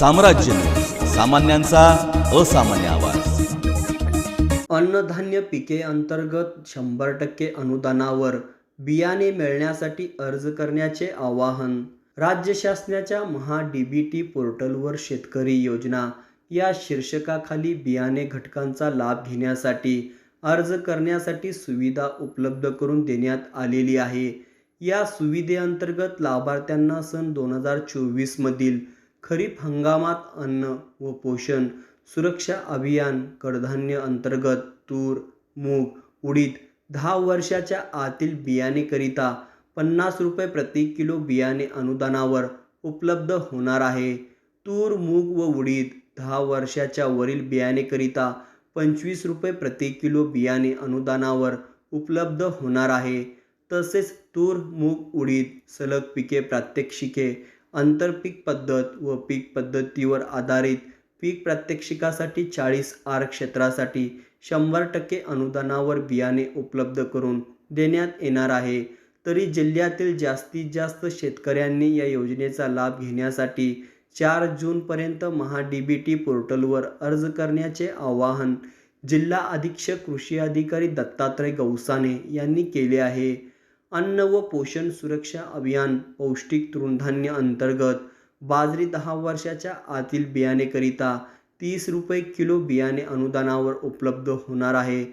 साम्राज्य. सामान्यांचा असामान्य आवाज. अन्नधान्य पिके अंतर्गत शंभर टक्के अनुदानावर बियाणे मिळण्यासाठी अर्ज करण्याचे आवाहन. राज्य शासनाच्या महा डी बी टी पोर्टलवर शेतकरी योजना. या शीर्षकाखाली बियाणे घटकांचा लाभ घेण्यासाठी अर्ज करण्यासाठी सुविधा उपलब्ध करून देण्यात आलेली आहे. या सुविधेअंतर्गत लाभार्थ्यांना सन दोन हजार चोवीसमधील खरीप हंगामात अन्न व पोषण सुरक्षा अभियान कडधान्य अंतर्गत तूर मूग उडीद दहा वर्षाच्या आतील बियाणेकरिता पन्नास रुपये प्रति किलो बियाणे अनुदानावर उपलब्ध होणार आहे. तूर मूग व उडीद दहा वर्षाच्या वरील बियाणेकरिता पंचवीस रुपये प्रति किलो बियाणे अनुदानावर उपलब्ध होणार आहे. तसेच तूर मूग उडीद सलग पिके प्रात्यक्षिके आंतरपीक पद्धत व पीक पद्धतीवर आधारित पीक प्रात्यक्षिकासाठी चाळीस आर क्षेत्रासाठी शंभर टक्के अनुदानावर बियाणे उपलब्ध करून देण्यात येणार आहे. तरी जिल्ह्यातील जास्तीत जास्त शेतकऱ्यांनी या योजनेचा लाभ घेण्यासाठी चार जूनपर्यंत महा डी बी टी पोर्टलवर अर्ज करण्याचे आवाहन जिल्हा अधीक्षक कृषी अधिकारी दत्तात्रय गौसाने यांनी केले आहे. अन्न व पोषण सुरक्षा अभियान पौष्टिक तृणधान्य अंतर्गत बाजरी दहा वर्षाच्या आतील बियाणेकरिता तीस रुपये किलो बियाणे अनुदानावर उपलब्ध होणार आहे.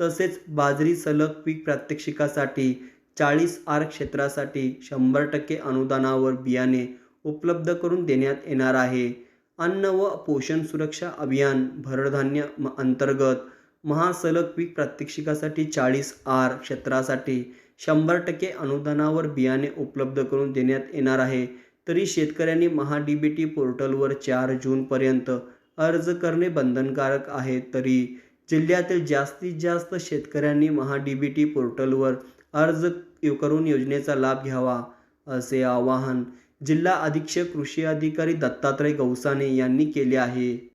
तसेच बाजरी सलग पीक प्रात्यक्षिकासाठी चाळीस आर क्षेत्रासाठी शंभर टक्के अनुदानावर बियाणे उपलब्ध करून देण्यात येणार आहे. अन्न व पोषण सुरक्षा अभियान भरडधान्य म- अंतर्गत महासलग पीक प्रात्यक्षिकासाठी चाळीस आर क्षेत्रासाठी शंभर टक्के अनुदानावर बियाणे उपलब्ध करून देण्यात येणार आहे. तरी शेतकऱ्यांनी महा डी बी टी पोर्टलवर चार जूनपर्यंत अर्ज करणे बंधनकारक आहे. तरी जिल्ह्यातील जास्तीत जास्त शेतकऱ्यांनी महाडीबीटी बी टी पोर्टलवर अर्ज करून योजनेचा लाभ घ्यावा असे आवाहन जिल्हा अधीक्षक कृषी अधिकारी दत्तात्रय गौसाने यांनी केले आहे.